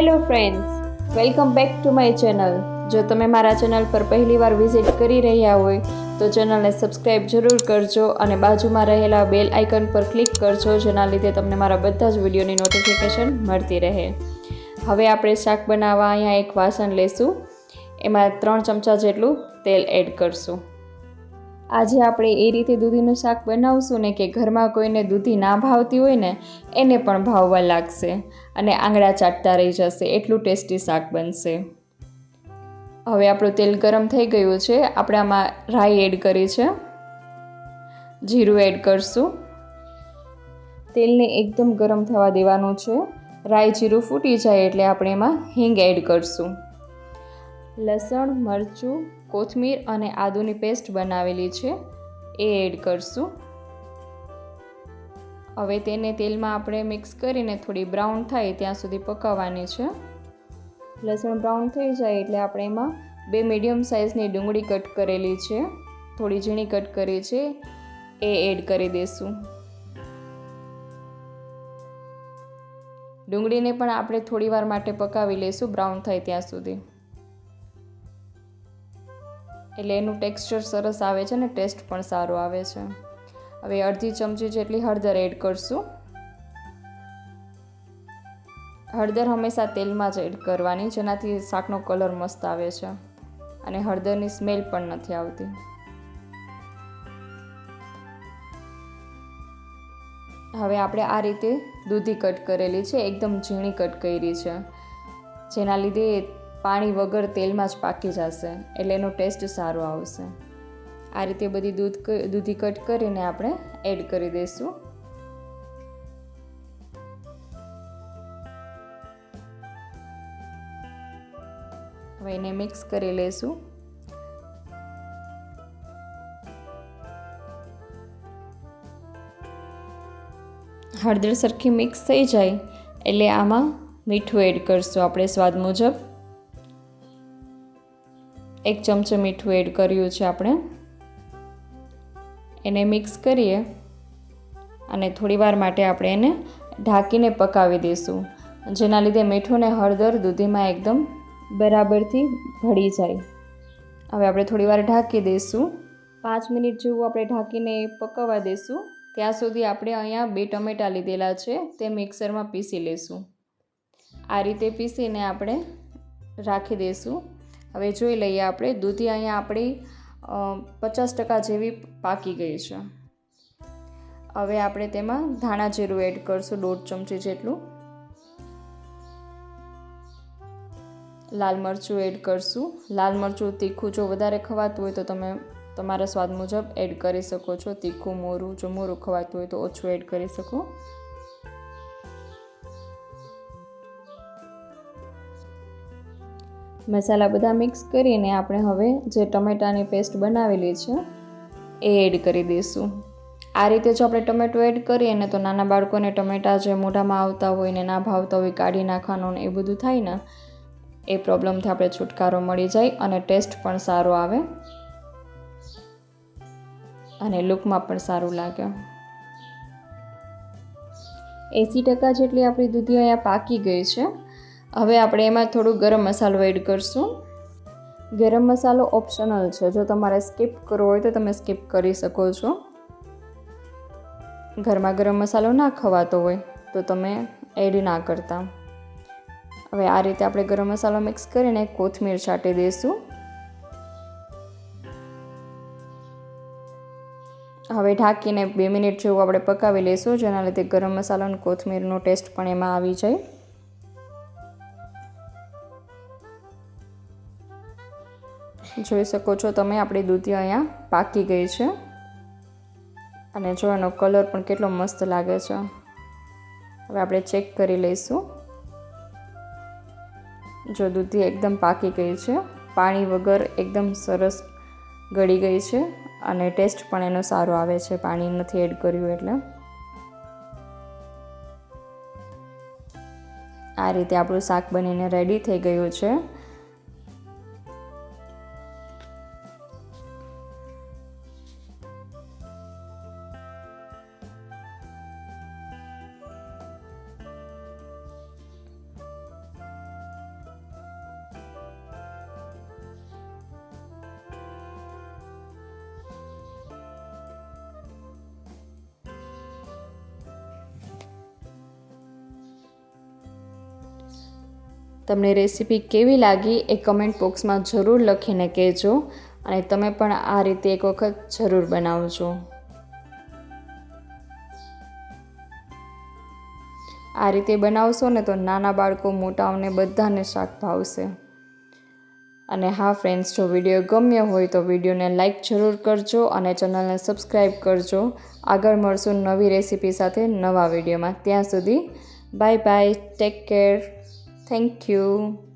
Hello friends welcome back to my channel જો તમે મારા ચેનલ પર પહેલીવાર વિઝિટ કરી રહ્યા હોય, તો ચેનલને સબસ્ક્રાઈબ જરૂર કરજો અને બાજુમાં રહેલા બેલ આઇકન પર ક્લિક કરજો, જેના લીધે તમને મારા બધા જ વિડીયોની નોટિફિકેશન મળતી રહે. હવે આપણે શાક બનાવવા અહીંયા એક વાસણ લેશું. એમાં ત્રણ ચમચા જેટલું તેલ એડ કરશું. આજે આપણે એ રીતે દૂધીનું શાક બનાવશું ને કે ઘરમાં કોઈને દૂધી ના ભાવતી હોય ને, એને પણ ભાવવા લાગશે અને આંગળા ચાટતા રહી જશે, એટલું ટેસ્ટી શાક બનશે. હવે આપણું તેલ ગરમ થઈ ગયું છે આપણે આમાં રાઈ એડ કરી છે. જીરું એડ કરશું. તેલને એકદમ ગરમ થવા દેવાનું છે. રાઈ જીરું ફૂટી જાય એટલે આપણે એમાં હિંગ એડ કરશું. લસણ, મરચું, કોથમીર અને આદુની પેસ્ટ બનાવેલી છે. એ એડ કરશું. હવે તેને તેલમાં આપણે મિક્સ કરીને થોડી બ્રાઉન થાય ત્યાં સુધી પકાવવાની છે. લસણ બ્રાઉન થઈ જાય એટલે આપણે એમાં બે મીડિયમ સાઇઝની ડુંગળી કટ કરેલી છે. થોડી ઝીણી કટ કરી છે. એ એડ કરી દઈશું ડુંગળીને પણ આપણે થોડી વાર માટે પકાવી લઈશું બ્રાઉન થાય ત્યાં સુધી. એટલે એનું ટેક્સચર સરસ આવે છે ને, ટેસ્ટ પણ સારો આવે છે. હવે અડધી ચમચી જેટલી હળદર એડ કરશું. હળદર હંમેશા તેલમાં જ એડ કરવાની, જેનાથી શાકનો કલર મસ્ત આવે છે. અને હળદરની સ્મેલ પણ નથી આવતી. હવે આપણે આ રીતે દૂધી કટ કરેલી છે, એકદમ ઝીણી કટ કરી છે. જેના લીધે પાણી વગર તેલમાં જ પાકી જશે એટલે એનો ટેસ્ટ સારો આવશે. આ રીતે બધી દૂધ દૂધી કટ કરીને આપણે એડ કરી દઈશું. હવે એને મિક્સ કરી લઈશું હળદર સરખી મિક્સ થઈ જાય એટલે આમાં મીઠું એડ કરશું આપણે સ્વાદ મુજબ. એક ચમચો મીઠું એડ કર્યું છે આપણે. એને મિક્સ કરીએ અને થોડીવાર માટે આપણે એને ઢાંકીને પકાવી દઈશું. જેના લીધે મીઠું ને હળદર દૂધીમાં એકદમ બરાબરથી ભળી જાય. હવે આપણે થોડીવાર ઢાંકી દઈશું. પાંચ મિનિટ જેવું આપણે ઢાંકીને પકવવા દઈશું. ત્યાં સુધી આપણે અહીંયા બે ટમેટાં લીધેલા છે, તે મિક્સરમાં પીસી લઈશું. આ રીતે પીસીને આપણે રાખી દઈશું. હવે જોઈ લઈએ આપણે. દૂધી અહીંયા આપણી પચાસ ટકા જેવી પાકી ગઈ છે. હવે આપણે તેમાં ધાણા જીરું એડ કરશું, દોઢ ચમચી જેટલું. લાલ મરચું એડ કરશું. લાલ મરચું તીખું જો વધારે ખવાતું હોય તો તમે તમારા સ્વાદ મુજબ એડ કરી શકો છો. તીખું, મોરું, જો મોરું ખવાતું હોય તો ઓછું એડ કરી શકો. મસાલા બધા મિક્સ કરીને આપણે હવે જે ટમેટાની પેસ્ટ બનાવેલી છે, એ એડ કરી દઈશું. આ રીતે જો આપણે ટમેટો એડ કરીએ ને તો નાના બાળકોને ટમેટા જે મોઢામાં આવતા હોય ને ના ભાવતા હોય, કાઢી નાખવાનું ને એ બધું થાય ને, એ પ્રોબ્લેમથી આપણે છુટકારો મળી જાય અને ટેસ્ટ પણ સારો આવે. અને લુકમાં પણ સારું લાગે. એંસી ટકા જેટલી આપણી દૂધી અહીંયા પાકી ગઈ છે હવે આપણે એમાં થોડું ગરમ મસાલો એડ કરશું. ગરમ મસાલો ઓપ્શનલ છે. જો તમારે સ્કીપ કરવો હોય તો તમે સ્કીપ કરી શકો છો. ઘરમાં ગરમ મસાલો ના ખવાતો હોય તો તમે એડ ના કરતા. હવે આ રીતે આપણે ગરમ મસાલો મિક્સ કરીને કોથમીર છાંટી દઈશું. હવે ઢાંકીને બે મિનિટ જેવું આપણે પકાવી લઈશું, જેના લીધે ગરમ મસાલો અને કોથમીરનો ટેસ્ટ પણ એમાં આવી જાય. જોઈ શકો છો તમે, આપણી દૂધી અહીંયા પાકી ગઈ છે. અને જો એનો કલર પણ કેટલો મસ્ત લાગે છે. હવે આપણે ચેક કરી લઈશું. જો દૂધી એકદમ પાકી ગઈ છે, પાણી વગર એકદમ સરસ ગળી ગઈ છે અને ટેસ્ટ પણ એનો સારો આવે છે, પાણી નથી એડ કર્યું એટલે. આ રીતે આપણું શાક બનીને રેડી થઈ ગયું છે. તમને રેસીપી કેવી લાગી એ કમેન્ટ બોક્સમાં જરૂર લખીને કહેજો અને તમે પણ આ રીતે એક વખત જરૂર બનાવજો. આ રીતે બનાવશો ને તો નાના બાળકો મોટાઓને બધાને શાક ભાવશે. અને હા ફ્રેન્ડ્સ જો વીડિયો ગમ્યો હોય તો વિડીયોને લાઇક જરૂર કરજો અને ચેનલને સબસ્ક્રાઈબ કરજો. આગળ મળશું નવી રેસીપી સાથે નવા વિડીયોમાં ત્યાં સુધી bye bye take care Thank you.